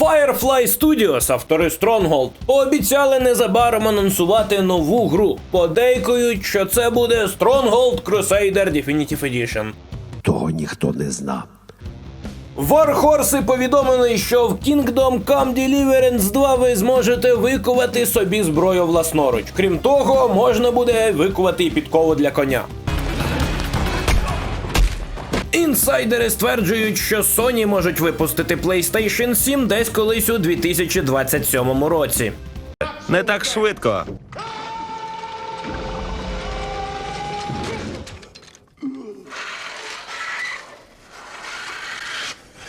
Firefly Studios, автори Stronghold, пообіцяли незабаром анонсувати нову гру. Подейкують, що це буде Stronghold Crusader Definitive Edition. Того ніхто не знав. Warhorse повідомили, що в Kingdom Come Deliverance 2 ви зможете викувати собі зброю власноруч. Крім того, можна буде викувати і підкову для коня. Інсайдери стверджують, що Sony можуть випустити PlayStation 7 десь колись у 2027 році. Не так швидко.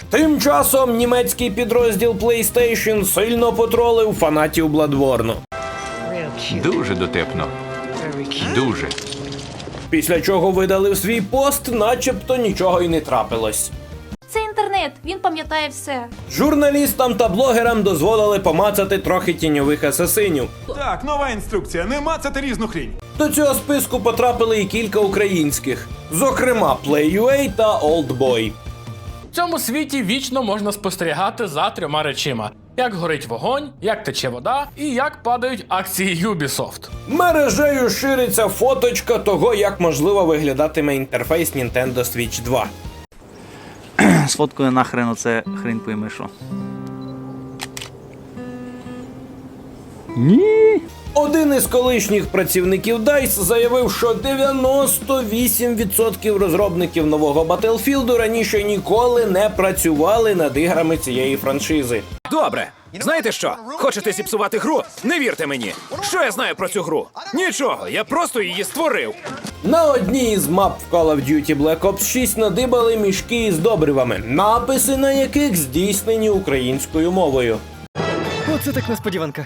Тим часом німецький підрозділ PlayStation сильно потролив фанатів Bloodborne. Дуже дотепно. Дуже. Після чого видалив свій пост, начебто нічого й не трапилось. Це інтернет, він пам'ятає все. Журналістам та блогерам дозволили помацати трохи тіньових асасинів. Так, нова інструкція. Не мацати різну хрінь. До цього списку потрапили і кілька українських, зокрема Play.ua та Oldboy. В цьому світі вічно можна спостерігати за трьома речима: як горить вогонь, як тече вода і як падають акції Ubisoft. Мережею шириться фоточка того, як можливо виглядатиме інтерфейс Nintendo Switch 2. Сфоткаю нахрен оце хрень пойми що. Один із колишніх працівників DICE заявив, що 98% розробників нового Battlefield раніше ніколи не працювали над іграми цієї франшизи. Добре. Знаєте що? Хочете зіпсувати гру? Не вірте мені. Що я знаю про цю гру? Нічого, я просто її створив. На одній із мап в Call of Duty Black Ops 6 надибали мішки із добривами, написи на яких здійснені українською мовою. Оце так несподіванка.